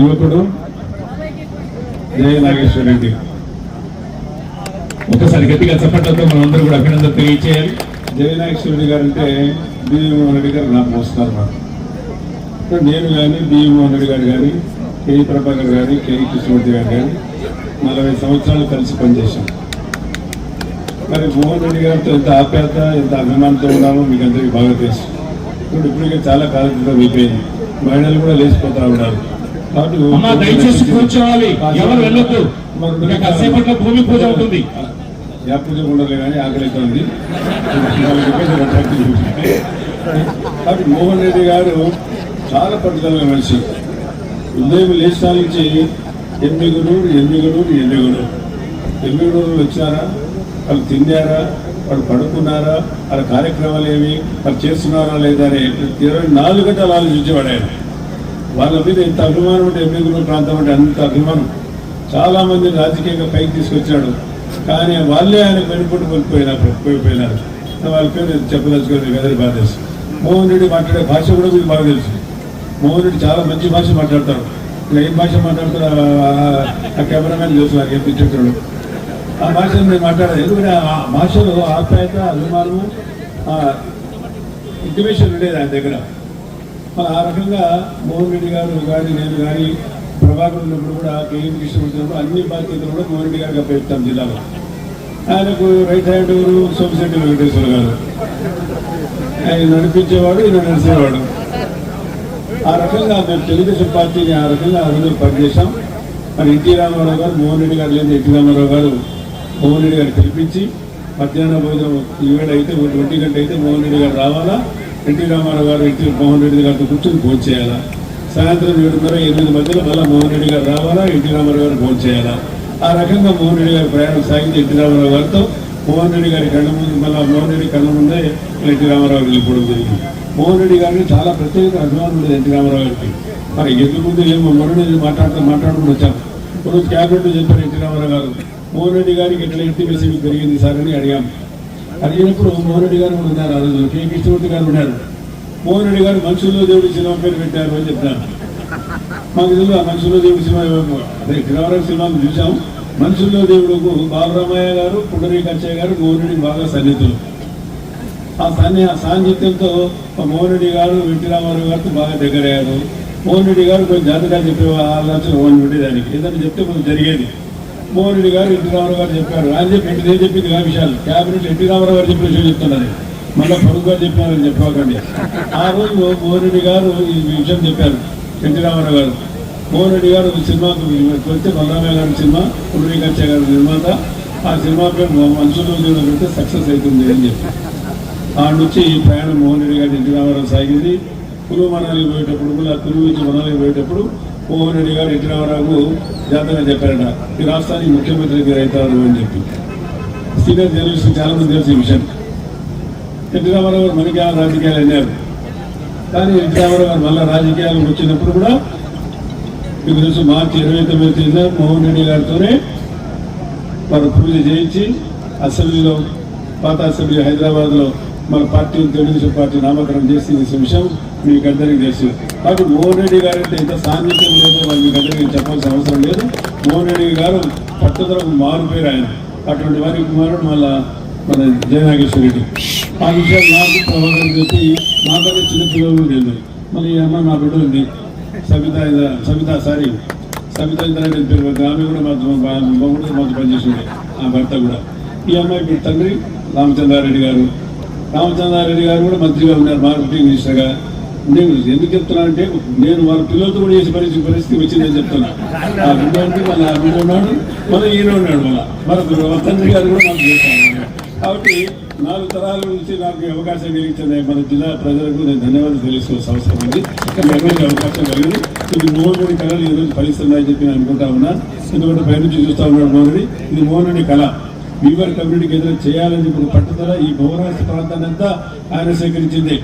యువకుడు జయ నాగేశ్వర రెడ్డి. ఒకసారి గట్టిగా చెప్పడంతో మనం అందరూ కూడా అభినందన తెలియచేయాలి. జయ నాగేశ్వరరెడ్డి గారు అంటే బీఎంఓహన్ రెడ్డి గారు నాకు వస్తున్నారు మాట నేను కానీ బీఎంఓహన్ రెడ్డి గారు కానీ కే. ప్రభాకర్ కానీ కే. కృష్ణమూర్తి గారు కానీ నలభై సంవత్సరాలు కలిసి పనిచేశాం. మరి మోహన్ రెడ్డి గారితో ఎంత ఆప్యాయత ఎంత అభిమానంతో ఉన్నామో మీకు అందరికీ బాగా తెలుసు. ఇప్పుడు ఇప్పటికే చాలా కాలం అయిపోయింది. మహిళలు కూడా లేచిపోతా ఉన్నారు. అమ్మా దయచేసి కూర్చోవాలి. ఎవరు వెళ్ళొద్దు. కాసేపట్లో భూమి పూజ అవుతుంది యా పూజ ఉండదు కానీ ఆకలి అవుతుంది కాబట్టి మోహన్ రెడ్డి గారు చాలా పట్టుదల మనిషి. ఉదయం లేచిన నుంచి ఎమ్మిగురు ఎమ్మిగురు ఎమ్మిగురు ఎమ్మిగురు వచ్చారా? వాళ్ళు తిన్నారా? వాళ్ళు పడుకున్నారా? వాళ్ళ కార్యక్రమాలు ఏమి వాళ్ళు చేస్తున్నారా లేదా అని ఇరవై నాలుగు గంటలు ఆలోచించేవాడు ఆయన. వాళ్ళ మీద ఎంత అభిమానం అంటే ఎమ్మిగురు ప్రాంతం అంటే అంత అభిమానం. చాలా మంది రాజకీయంగా పైకి తీసుకొచ్చాడు. కానీ వాళ్ళే ఆయన వెనుకుంటూ కోల్పోయినారు కోల్పోయినారు వాళ్ళ పేరు చెప్పదలుచుకోలేదు వెదరి బాధేసి మోహన్ రెడ్డి మాట్లాడే భాష కూడా మీకు బాగా తెలుసు. మోహన్ రెడ్డి చాలా మంచి భాష మాట్లాడతారు. ఏం భాష మాట్లాడతారు? ఆ- కెమెరామెన్ తెలుసు నాకు ఏం చెప్తున్నాడు ఆ భాషను నేను మాట్లాడాను. ఎందుకంటే ఆ భాషలో ఆప్యాయత అభిమానము ఇంటిమేషన్ ఉండేది ఆయన దగ్గర. మరి ఆ రకంగా మోహన్ రెడ్డి గారు కానీ నేను కానీ ప్రభాకర్ ఉన్నప్పుడు కూడా కేఎం కృష్ణ ఉన్నప్పుడు అన్ని బాధ్యతలు కూడా మోహన్ రెడ్డి గారికి అప్పచెప్తాం జిల్లాలో. ఆయనకు రైట్ హ్యాండ్ ఎవరు? సోమశెట్టి వెంకటేశ్వర గారు. ఆయన నడిపించేవాడు ఈయన నడిచేవాడు. ఆ రకంగా మేము తెలుగుదేశం పార్టీని ఆ రకంగా ఆ రోజులు పనిచేశాం. మరి ఎన్టీ రామారావు గారు మోహన్ రెడ్డి గారు లేదు ఎన్టీ రామారావు గారు మోహన్ రెడ్డి గారు పిలిపించి మధ్యాహ్న భోజనం ఈవేళ అయితే ఒంటి గంట అయితే మోహన్ రెడ్డి గారు రావాలా? ఎన్టీ రామారావు గారు ఎన్టీ మోహన్ రెడ్డి గారితో కూర్చొని ఫోన్ చేయాలా? సాయంత్రం ఏడున్నర ఎనిమిది మధ్యలో మళ్ళీ మోహన్ రెడ్డి గారు రావాలా? ఎన్టీ రామారావు గారు ఫోన్ చేయాలా? ఆ రకంగా మోహన్ రెడ్డి గారి ప్రయాణం సాగింది ఎన్టీ రామారావు గారితో. మోహన్ రెడ్డి గారి కళ్ళ ముందు మళ్ళీ మోహన్ రెడ్డి కళ్ళ ముందే ఎన్టీ రామారావు వెళ్ళిపోవడం జరిగింది. మోహన్ రెడ్డి గారిని చాలా ప్రత్యేక అభిమానం ఉండేది ఎన్టీ రామారావు గారికి. మరి ఎందుకు ముందు ఏమో మొన్న మాట్లాడుతూ మాట్లాడుకుని వచ్చాం. రోజు క్యాబినెట్ చెప్పారు ఎన్టీ రామారావు గారు మోహన్ రెడ్డి గారికి ఎట్లా ఇంటిమేషన్ మీకు పెరిగింది సార్ అని అడిగాం. అడిగినప్పుడు మోహన్ రెడ్డి గారు కూడా ఉన్నారు ఆ రోజు కే. కృష్ణమూర్తి గారు ఉన్నారు. మోహన్ రెడ్డి గారు మనుషుల్లో దేవుడి సినిమా పేరు పెట్టారు అని చెప్తాను మాకు తెలుసు ఆ మనుషుల్లో దేవుడి సినిమా అదే కిరావరం సినిమాను చూసాం మనుషుల్లో దేవుడుకు బాలరామయ్య గారు పుండరీకచ్చయ్య గారు మోహన్ రెడ్డి బాగా సన్నిహితులు. ఆ సన్ని ఆ సాన్నిహిత్యంతో మా మోహన్ రెడ్డి గారు వెంటి రామారావు గారితో బాగా దగ్గరయ్యారు. మోహన్ రెడ్డి గారు కొంచెం జాతకాలు చెప్పే ఆలోచన మోహన్ రెడ్డి ఏదైనా చెప్తే కొంచెం జరిగేది. మోహన్ రెడ్డి గారు ఎన్టీ రామారావు గారు చెప్పారు. ఆయన చెప్పి నేను చెప్పింది ఆ విషయాలు. క్యాబినెట్ ఎన్టీ రామారావు గారు చెప్పిన విషయం చెప్తున్నది మళ్ళీ పొరుగు గారు చెప్పినారని చెప్పకండి ఆ రోజు మోహన్ రెడ్డి గారు ఈ విషయం చెప్పారు. ఎన్టీ రామారావు గారు. మోహన్ రెడ్డి గారు ఒక సినిమాకు వస్తే బలరామయ్య గారి సినిమా పుండరీకచ్చయ్య గారి నిర్మాత. ఆ సినిమా పేరు మనుషులు పెడితే సక్సెస్ అవుతుంది అని చెప్పి. ఆ నుంచి ఈ ప్రయాణం మోహన్ రెడ్డి గారి ఎన్టీ రామారావు సాగింది. కురువు మనాలికి పోయేటప్పుడు కూడా కురువు నుంచి మనాలికి పోయేటప్పుడు మోహన్ రెడ్డి గారు ఎన్టీ రామారావు జాతకంగా చెప్పారట ఈ రాష్ట్రానికి ముఖ్యమంత్రి మీరు అవుతారు అని చెప్పి. సీనియర్ జర్నలిస్ట్ చాలా మంది తెలిసి ఈ విషయం ఎన్టీ రామారావు గారు మనకి రాజకీయాలు అన్నారు. కానీ ఎన్టీ రామారావు గారు మళ్ళీ రాజకీయాలకు వచ్చినప్పుడు కూడా మీకు తెలుసు మార్చి ఇరవై తొమ్మిది తేదీన మోహన్ రెడ్డి గారితోనే వారు పూజ చేయించి అసెంబ్లీలో పాత అసెంబ్లీ హైదరాబాద్లో మన పార్టీ తెలుగుదేశం పార్టీ నామకరణం చేసి విషయం మీకు అందరికీ తెలుసు. కాబట్టి మోహన్ రెడ్డి గారు అంటే ఎంత సాన్నిధ్యం లేదో వాళ్ళు మీకు అందరికీ చెప్పాల్సిన అవసరం లేదు. మోహన్ రెడ్డి గారు పట్టుదలకు మారు పేరు ఆయన. అటువంటి వారి కుమారుడు మళ్ళా మన జయనాగేశ్వర రెడ్డి. ఆ విషయాలు నాకు ప్రభావం చెప్పి నాకన్నా చిన్న పిల్లలు లేదు. మళ్ళీ ఈ అమ్మ నా బిడ్డ ఉంది. సవిత సబిత సవిత సారీ. సబిత ఇంద్రారెడ్డి పేరు ఆమె కూడా మాతో కూడా మాతో పనిచేసింది. ఆ భర్త కూడా. ఈ అమ్మాయి తండ్రి రామచంద్రారెడ్డి గారు. రామచంద్రారెడ్డి గారు కూడా మంత్రిగా ఉన్నారు మార్కెటింగ్ మినిస్టర్గా నేను ఎందుకు చెప్తున్నా అంటే నేను వారి పిల్లలతో కూడా చేసే పరిస్థితి పరిస్థితి వచ్చిందని చెప్తున్నా. ఆ బిడ్డ అంటే మళ్ళీ ఆ బిడ్డ ఉన్నాడు మళ్ళీ ఈయన ఉన్నాడు మళ్ళీ. మన తండ్రి గారు కూడా మాకు చేస్తాను కాబట్టి నాలుగు తరాల నుంచి నాకు అవకాశం కలిగించిన మన జిల్లా ప్రజలకు నేను ధన్యవాదాలు తెలుసుకోవాల్సిన అవసరం ఉంది. ఈ అవకాశం కలిగింది. ఇది మోహన్ రెడ్డి కళలు ఈరోజు ఫలిస్తున్నాయని చెప్పి నేను అనుకుంటా ఉన్నాను. ఎందుకంటే పైనుంచి చూస్తా ఉన్నాడు మోహన్ రెడ్డి. ఇది మోహన్ రెడ్డి కళ. బీవర్ కమ్యూనిటీకి ఎదురు చేయాలని చెప్పి పట్టుదల ఈ భువనేశ్వర ప్రాంతాన్ని అంతా ఆయన సేకరించింది.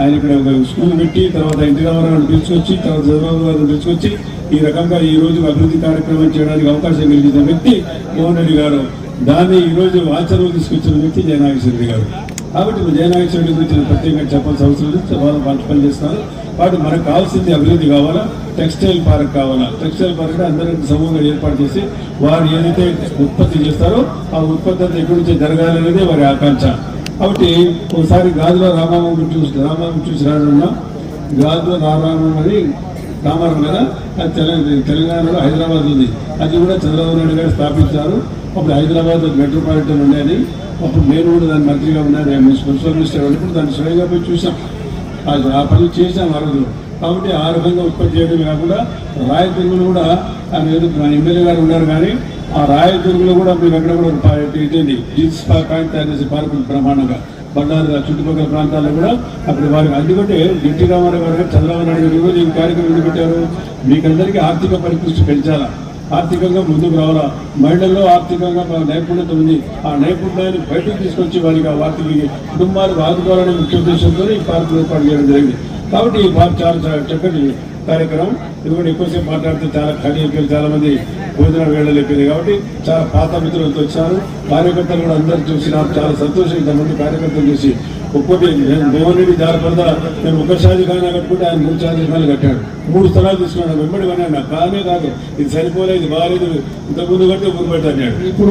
ఆయన ఇక్కడ ఒక స్కూల్ పెట్టి తర్వాత ఎన్టీ రామారావుని పిలుచుకొచ్చి తర్వాత చంద్రబాబు గారిని పిలుచుకొచ్చి ఈ రకంగా ఈ రోజు అభివృద్ధి కార్యక్రమం చేయడానికి అవకాశం కలిగించిన వ్యక్తి మోహన్ రెడ్డి గారు. దాన్ని ఈ రోజు ఆచరణలో తీసుకొచ్చిన వ్యక్తి జయనాగేశ్వర రెడ్డి గారు. కాబట్టి ఇప్పుడు జయనాగేశ్వరుడి గురించి నేను ప్రత్యేకంగా చెప్పాల్సిన అవసరం లేదు. వాళ్ళు మంచి పని చేస్తున్నారు వాటి మనకు కావాల్సింది అభివృద్ధి కావాలా? టెక్స్టైల్ పార్క్ కావాలా? టెక్స్టైల్ పార్క్ అందరికీ సమూహంగా ఏర్పాటు చేసి వారు ఏదైతే ఉత్పత్తి చేస్తారో ఆ ఉత్పత్తి అంతా ఎక్కడి నుంచి జరగాలనేది వారి ఆకాంక్ష. కాబట్టి ఒకసారి గాజుల రామారావు చూసి రామారావు చూసి రానున్నా గాజుల రామారావు అని రామారావు కదా? అది తెలంగాణలో హైదరాబాద్ ఉంది. అది కూడా చంద్రబాబు నాయుడు గారు స్థాపించారు. అప్పుడు హైదరాబాద్ మెట్రోపాలిటన్ ఉండేది. అప్పుడు నేను కూడా దాని మంత్రిగా ఉన్నాను నేను మున్సిపల్ మినిస్టర్ ఉన్నప్పుడు దాన్ని స్వయంగా పోయి చూసాం. అది ఆ పని చేసాం ఆ రోజు. కాబట్టి ఆ రకంగా ఉత్పత్తి చేయడం కాకుండా రాయదుర్గులు కూడా ఆయన ఎమ్మెల్యే గారు ఉన్నారు కానీ ఆ రాయదుర్గులో కూడా మేము ఎక్కడ కూడా ఒక జీన్స్ పాయింట్ తయారు చేసే పార్కు బ్రహ్మాండంగా బండారు చుట్టుపక్కల ప్రాంతాల్లో కూడా అక్కడ వారికి అందుకంటే ఎన్టీ రామారావు గారు చంద్రబాబు నాయుడు గారు ఈ కార్యక్రమం ఎందుకు పెట్టారు? మీకందరికీ ఆర్థిక పరిపుష్టి పెంచాలా? ఆర్థికంగా ముందుకు రావాలా? మహిళల్లో ఆర్థికంగా నైపుణ్యత ఉంది. ఆ నైపుణ్యాన్ని బయటకు తీసుకొచ్చి వారికి ఆ కుటుంబాలకు ఆదుకోవాలనే ముఖ్య ఉద్దేశంతో ఈ పార్కు ఏర్పాటు చేయడం జరిగింది. కాబట్టి ఈ పార్క్ చాలా చక్కటి కార్యక్రమం. ఇది కూడా ఎక్కువసేపు మాట్లాడితే చాలా ఖాళీ అయిపోయింది చాలా మంది భోజన వేళలు కాబట్టి చాలా పాత మిత్రులతో వచ్చారు. కార్యకర్తలు కూడా అందరూ చూసినారు చాలా సంతోషం. ఇంతమంది కార్యకర్తలు చూసి ఒక్కోటి మోహన్ రెడ్డి జారపడదా నేను ఒక షాజీఖానా కట్టుకుంటే ఆయన మూడు షాజీఖానాలు కట్టాడు. మూడు స్థలాలు తీసుకున్నాను వెంబడి కొన్నాడు కానే కాదు. ఇది సరిపోలేదు బాగాలేదు ఇంతకుముందు కట్టే ఊరు పెట్టాడు ఇప్పుడు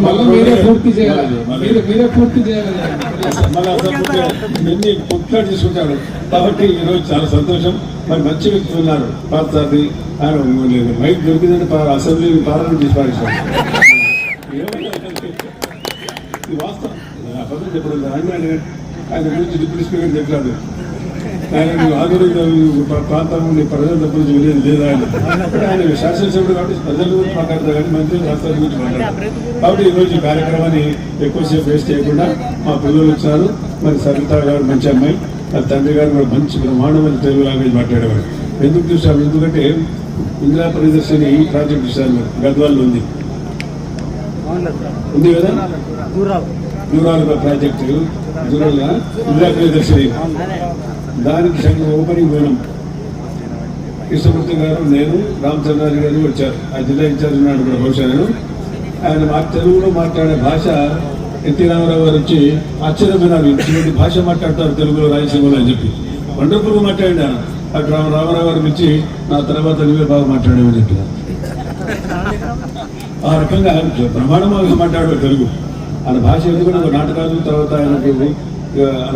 ఎన్ని కొట్లాడి తీసుకుంటాడు. కాబట్టి ఈరోజు చాలా సంతోషం. మరి మంచి వ్యక్తులు ఉన్నారు. పార్థసారథి ఆయన మైక్ దొరికిందంటే పా- అసెంబ్లీ పార్లమెంట్ పారేశాడు. ఇది వాస్తవం. పద్ధతి చెప్పడం కాదు. ఆయన గురించి డిప్యూటీ స్పీకర్ చెప్పాడు ఆయన ఆధునిక ప్రాంతం ప్రజల గురించి విలేదు లేదు ఆయన. ఆయన శాసనసభ్యుడు కాబట్టి ప్రజల గురించి మాట్లాడతారు కానీ మంత్రి రాష్ట్రాల గురించి మాట్లాడతారు. కాబట్టి ఈరోజు కార్యక్రమాన్ని ఎక్కువసేపు వేస్ట్ చేయకుండా మా పిల్లలు వచ్చారు. మరి సరిత గారు మంచి అమ్మాయి ఆ తండ్రి గారు కూడా మంచి బ్రహ్మాండమైన తెలుగు లాంగ్వేజ్ మాట్లాడేవాడు ఎందుకు చూసాము ఎందుకంటే ఇందిరా పరిదర్శని ఈ ప్రాజెక్ట్ చూశాను గద్వాల్లో ఉంది. ఉంది కదా? దూరాల ప్రాజెక్టు. దూరాల ఇందిరా దానికి సంఘం ఓపెనింగ్ పోయినాం. కృష్ణమూర్తి గారు నేను రామచంద్రారెడ్డి గారు వచ్చారు. ఆ జిల్లా ఇన్ఛార్జ్ ఉన్నాడు కూడా బహుశా నేను. ఆయన మా తెలుగులో మాట్లాడే భాష ఎన్టీ రామారావు గారు వచ్చి ఆశ్చర్యపోయినారు ఇటువంటి భాష మాట్లాడతారు తెలుగులో రాయలసీమలో అని చెప్పి. వండర్ఫుల్గా మాట్లాడినా అటు రామ రామారావు గారు వచ్చి నా తర్వాత నువ్వే బాగా మాట్లాడేవని చెప్పినారు ఆ రకంగా ఆయన ప్రమాణంగా మాట్లాడే తెలుగు. ఆయన భాష ఎందుకంటే ఒక నాటకాలు తర్వాత ఆయనకి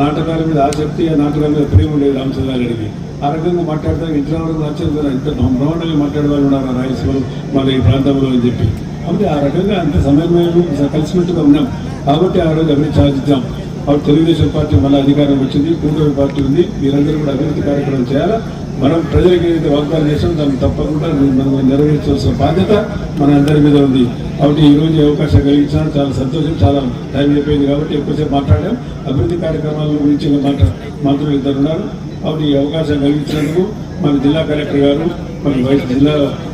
నాటకాల మీద ఆసక్తి ఆ నాటకాల మీద ప్రేమ ఉండేది రామచంద్రారెడ్డికి ఆ రకంగా మాట్లాడతానికి ఇంట్లో వాళ్ళకి ఆశ్చర్యం ఇంత బ్రహ్మాండంగా మాట్లాడేవారు ఉన్నారు ఆ రాయలసీమలో మన ఈ ప్రాంతంలో అని చెప్పి. కాబట్టి ఆ రకంగా అంత సమన్వయం కలిసినట్టుగా ఉన్నాం. కాబట్టి ఆ రోజు అభివృద్ధి సాధించాం. అప్పుడు తెలుగుదేశం పార్టీ మళ్ళీ అధికారం వచ్చింది కూటమి పార్టీ ఉంది మీరందరూ కూడా అభివృద్ధి కార్యక్రమం చేయాలా? మనం ప్రజలకు ఏదైతే వాగ్దానం చేసామో దాన్ని తప్పకుండా మనం నెరవేర్చాల్సిన బాధ్యత మన అందరి మీద ఉంది. కాబట్టి ఈ రోజు అవకాశం కలిగించాను చాలా సంతోషం చాలా టైం అయిపోయింది కాబట్టి ఎక్కువసేపు మాట్లాడాం. అభివృద్ధి కార్యక్రమాల గురించి మాట్లా మంత్రులు ఇద్దరు ఉన్నారు. కాబట్టి ఈ అవకాశం కలిగించినందుకు మన జిల్లా కలెక్టర్ గారు మన వైస్ జిల్లా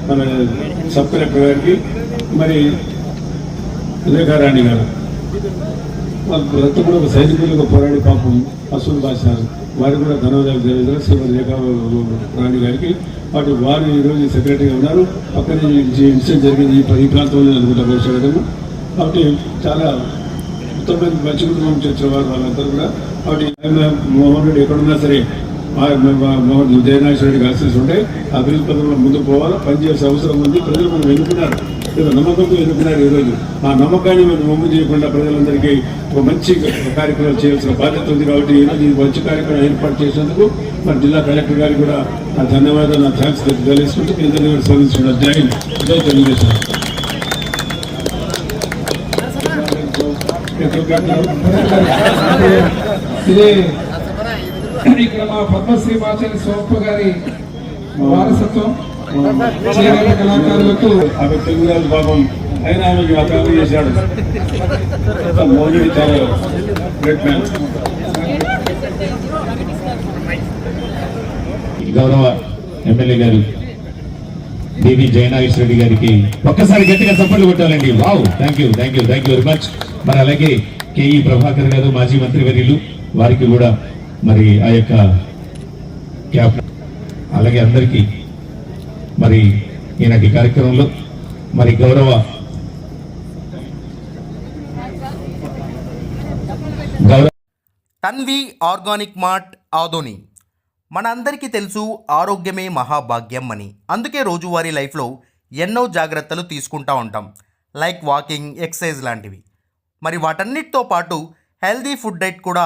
మన సబ్ కలెక్టర్ గారికి మరి రేఖారాణి గారు. వాళ్ళంతా కూడా ఒక సైనికులుగా పోరాడి పాపం అసలు భాషారు వారు కూడా ధన్యవాదాలు తెలియజేయాలి శ్రీమతి రేఖా రాణి గారికి వాటి వారు ఈరోజు సెక్రటరీగా ఉన్నారు. పక్కనే ఇన్సిడెంట్ జరిగింది ఈ ప్రాంతంలో అనుకుంటా బహుశా కాబట్టి చాలా ఉత్తమమైన మంచి కుటుంబం చేసిన వారు వాళ్ళందరూ కూడా. కాబట్టి మోహన్ రెడ్డి ఎక్కడున్నా సరే రెడ్డికి ఆశీస్ ఉంటే అభివృద్ధి పదంలో ముందుకు పోవాలా పనిచేసే అవసరం ఉంది ప్రజలు మనం ఎన్నుకున్నారు. ఏదో నమ్మకంతో ఎన్నుకున్నారు ఈరోజు. ఆ నమ్మకాన్ని మనం మమ్ము చేయకుండా ప్రజలందరికీ ఒక మంచి కార్యక్రమం చేయాల్సిన బాధ్యత ఉంది కాబట్టి ఈరోజు ఈ మంచి కార్యక్రమం ఏర్పాటు చేసినందుకు మన జిల్లా కలెక్టర్ గారికి కూడా నా ధన్యవాదాలు నా థ్యాంక్స్ తెలియజేసుకుంటూ మీ అందరినీ కూడా జై జై తెలుగుదేశం ఇది ఇక్కడ మా పద్మశ్రీ మాచరి సోప్ప గారి వారసత్వం. కళాకారులకు ఆమె తెలుగు రాజు పాపం అయినా ఆమెకి అభివృద్ధి చేశాడు. మోదీ చాలా గ్రేట్ మ్యాన్ గౌరవ ఎమ్మెల్యే గారు దేవి జయనాగేశ్ రెడ్డి గారికి ఒక్కసారి గట్టిగా చప్పట్లు కొట్టాలండి. Wow thank you thank you thank you very much మరి అలాగే కేఈ ప్రభాకర్ గారు మాజీ మంత్రి వర్యులు వారికి కూడా మరి ఆ యొక్క క్యాప్ అలాగే అందరికీ మరి ఈనాటి కార్యక్రమంలో మరి గౌరవ తన్వి ఆర్గానిక్ మార్ట్ ఆదోని. మనందరికీ తెలుసు ఆరోగ్యమే మహాభాగ్యం అని. అందుకే రోజువారీ లైఫ్లో ఎన్నో జాగ్రత్తలు తీసుకుంటా ఉంటాం. లైక్ వాకింగ్ ఎక్సర్సైజ్ లాంటివి. మరి వాటన్నిటితో పాటు హెల్దీ ఫుడ్ డైట్ కూడా